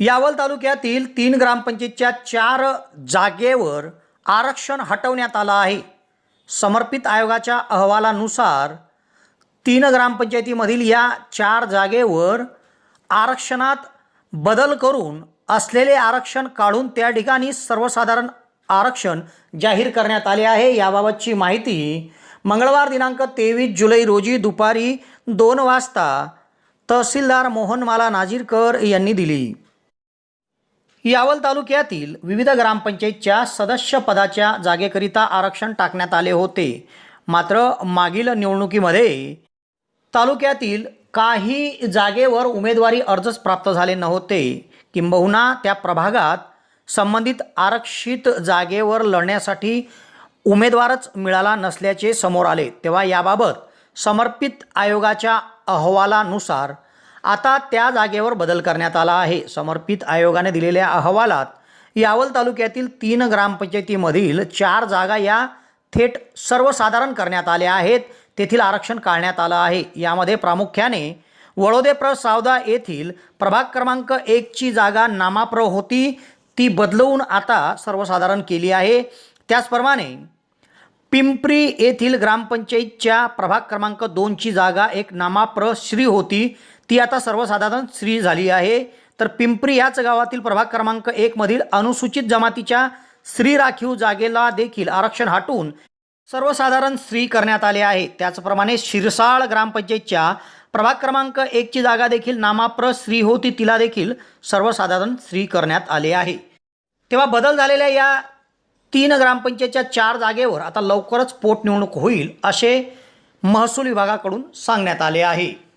यावल तालुक्यातील तीन ग्रामपंचायतच्या चार जागेवर आरक्षण हटवण्यात आलं आहे. समर्पित आयोगाच्या अहवालानुसार तीन ग्रामपंचायतीमधील या चार जागेवर आरक्षणात बदल करून असलेले आरक्षण काढून त्या ठिकाणी सर्वसाधारण आरक्षण जाहीर करण्यात आले आहे. याबाबतची माहिती मंगळवार दिनांक तेवीस जुलै रोजी दुपारी दोन वाजता तहसीलदार मोहनमाला नाजीरकर यांनी दिली. यावल तालुक्यातील विविध ग्रामपंचायतच्या सदस्य पदाच्या जागेकरिता आरक्षण टाकण्यात आले होते. मात्र मागील निवडणुकीमध्ये तालुक्यातील काही जागेवर उमेदवारी अर्जच प्राप्त झाले नव्हते. किंबहुना त्या प्रभागात संबंधित आरक्षित जागेवर लढण्यासाठी उमेदवारच मिळाला नसल्याचे समोर आले. तेव्हा याबाबत समर्पित आयोगाच्या अहवालानुसार आता त्या जागेवर बदल करण्यात आला आहे. समर्पित आयोगाने दिलेल्या अहवालात यावल तालुक्यातील तीन ग्रामपंचायतीमधील चार जागा या थेट सर्वसाधारण करण्यात आल्या आहेत. तेथील आरक्षण काढण्यात आलं आहे. यामध्ये प्रामुख्याने वडोदे प्र सावदा येथील प्रभाग क्रमांक एकची जागा नामाप्र होती. ती बदलवून आता सर्वसाधारण केली आहे. त्याचप्रमाणे पिंपरी येथील ग्रामपंचायतच्या प्रभाग क्रमांक दोनची जागा एक नामाप्र श्री होती. ती आता सर्वसाधारण स्त्री झाली आहे. तर पिंपरी याच गावातील प्रभाग क्रमांक एकमधील अनुसूचित जमातीच्या स्त्री राखीव जागेला देखील आरक्षण हटवून सर्वसाधारण स्त्री करण्यात आले आहे. त्याचप्रमाणे शिरसाळ ग्रामपंचायतच्या प्रभाग क्रमांक एकची जागा देखील नामाप्र स्त्री होती. तिला देखील सर्वसाधारण स्त्री करण्यात आले आहे. तेव्हा बदल झालेल्या या तीन ग्रामपंचायतच्या चार जागेवर आता लवकरच पोटनिवडणूक होईल असे महसूल विभागाकडून सांगण्यात आले आहे.